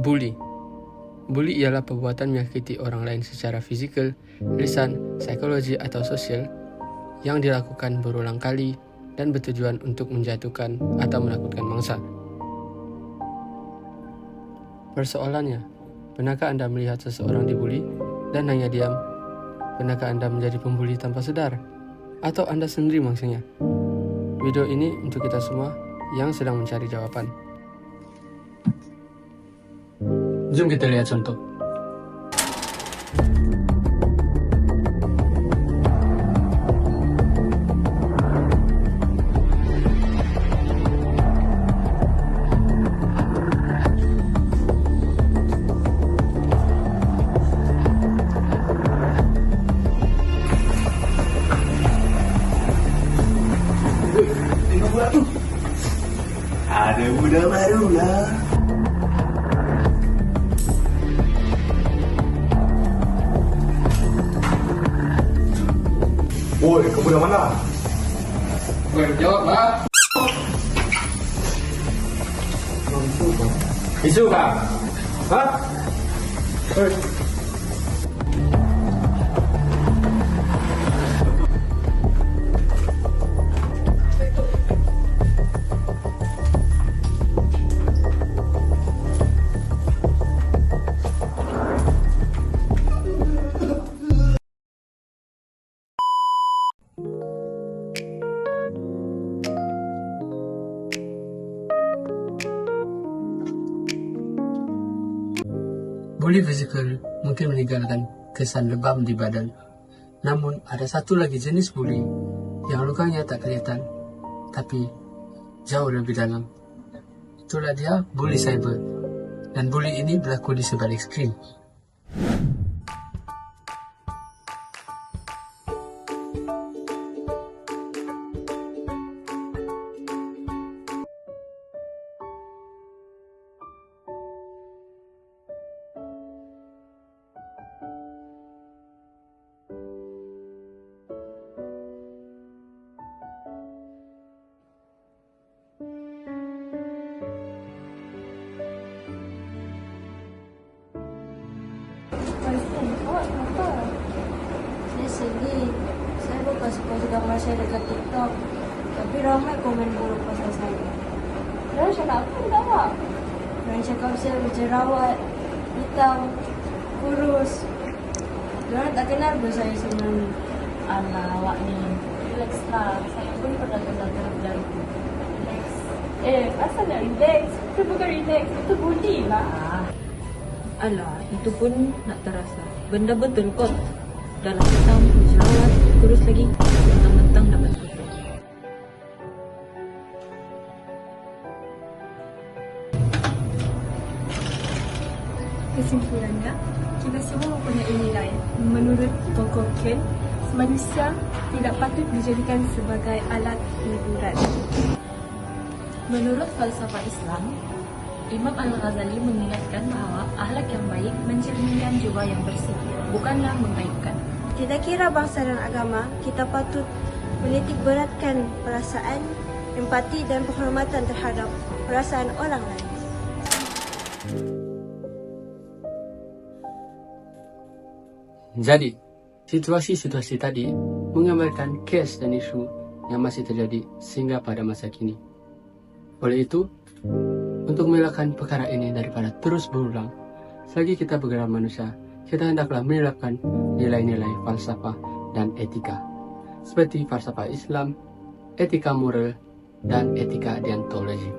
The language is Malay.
Bully Bully ialah perbuatan menyakiti orang lain secara fizikal, lisan, psikologi atau sosial yang dilakukan berulang kali dan bertujuan untuk menjatuhkan atau menakutkan mangsa. Persoalannya, pernahkah anda melihat seseorang dibuli dan hanya diam? Pernahkah anda menjadi pembuli tanpa sedar? Atau anda sendiri mangsanya? Video ini untuk kita semua yang sedang mencari jawaban. Jom kita lihat contoh. Ada budak baru lah. Kumpul yang mana? Gue jawab, Pak. Isu, Pak. Hah? Bully physical mungkin meninggalkan kesan lebam di badan. Namun ada satu lagi jenis bully yang lukanya tak kelihatan tapi jauh lebih dalam. Itulah dia bully cyber. Dan bully ini berlaku di sebalik skrin. Sedih. Saya buka suka gambar saya dekat TikTok. Tapi ramai komen buruk pasal saya. Dia cakap apa dekat awak? Mereka cakap saya berjerawat, hitam, kurus. Mereka tak kenal pun saya sebenarnya. Alah, awak ni. Relax lah. Saya pun pernah kena macam itu. Relax. Eh, asal nak relax? Itu bukan relax. Itu bully lah. Alah, itu pun nak terasa. Benda betul kot. Dalam hitam, jerawat, kurus lagi. Mentang-mentang dapat foto. Kesimpulannya, kita semua mempunyai nilai. Menurut tokoh Ken, manusia tidak patut dijadikan sebagai alat hiburan. Menurut falsafah Islam, Imam Al-Ghazali mengingatkan bahawa ahlak yang baik mencerminkan jiwa yang bersih, bukanlah mengaibkan. Tidak kira bangsa dan agama, kita patut menitik beratkan perasaan, empati dan penghormatan terhadap perasaan orang lain. Jadi, situasi-situasi tadi menggambarkan kes dan isu yang masih terjadi sehingga pada masa kini. Oleh itu, untuk mengelakkan perkara ini daripada terus berulang, selagi kita bergerak manusia, kita hendaklah menerapkan nilai-nilai falsafah dan etika, seperti falsafah Islam, etika moral, dan etika deontologi.